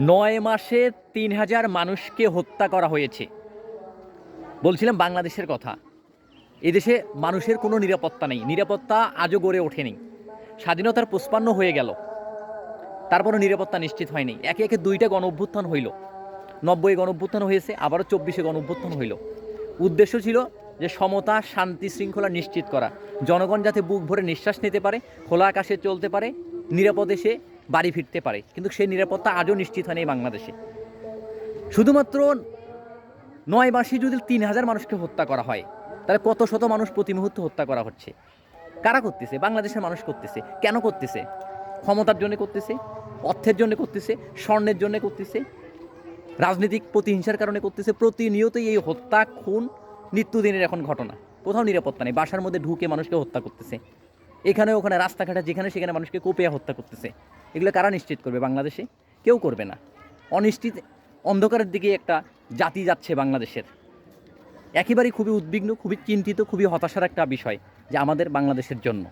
নয় মাসে তিন হাজার মানুষকে হত্যা করা হয়েছে। বলছিলাম বাংলাদেশের কথা। এদেশে মানুষের কোনো নিরাপত্তা নেই। নিরাপত্তা আজও গড়ে ওঠেনি। স্বাধীনতার পুষ্পান্ন হয়ে গেল। তারপরও নিরাপত্তা নিশ্চিত হয়নি। একে একে দুইটা গণ অভ্যুত্থান হইল। নব্বই গণ অভ্যুত্থান হয়েছে, আবারও চব্বিশে গণ অভ্যুত্থান হইল। উদ্দেশ্য ছিল যে সমতা, শান্তি, শৃঙ্খলা নিশ্চিত করা। জনগণ যাতে বুক ভরে নিঃশ্বাস নিতে পারে, খোলা আকাশে চলতে পারে, নিরাপদে সে বাড়ি ফিরতে পারে। কিন্তু সেই নিরাপত্তা আজও নিশ্চিত হয়নি বাংলাদেশে। শুধুমাত্র নয় মাসে যদি তিন হাজার মানুষকে হত্যা করা হয়, তাহলে কত শত মানুষ প্রতি মুহূর্তে হত্যা করা হচ্ছে? কারা করতেছে? বাংলাদেশের মানুষ করতেছে। কেন করতেছে? ক্ষমতার জন্য করতেছে? অর্থের জন্য করতেছে? স্বর্ণের জন্য করতেছে? রাজনৈতিক প্রতিহিংসার কারণে করতেছে? প্রতিনিয়তই এই হত্যা, খুন নিত্যদিনের এখন ঘটনা। কোথাও নিরাপত্তা নেই। বাসার মধ্যে ঢুকে মানুষকে হত্যা করতেছে। এখানে, ওখানে, রাস্তাঘাটে, যেখানে, সেখানে মানুষকে কোপিয়া হত্যা করতেছে। এগুলো কারা নিশ্চিত করবে বাংলাদেশে? কেউ করবে না। অনিশ্চিত, অন্ধকারের দিকে একটা জাতি যাচ্ছে বাংলাদেশের। একেবারেই খুবই উদ্বিগ্ন, খুবই চিন্তিত, খুবই হতাশার একটা বিষয় যে আমাদের বাংলাদেশের জন্য।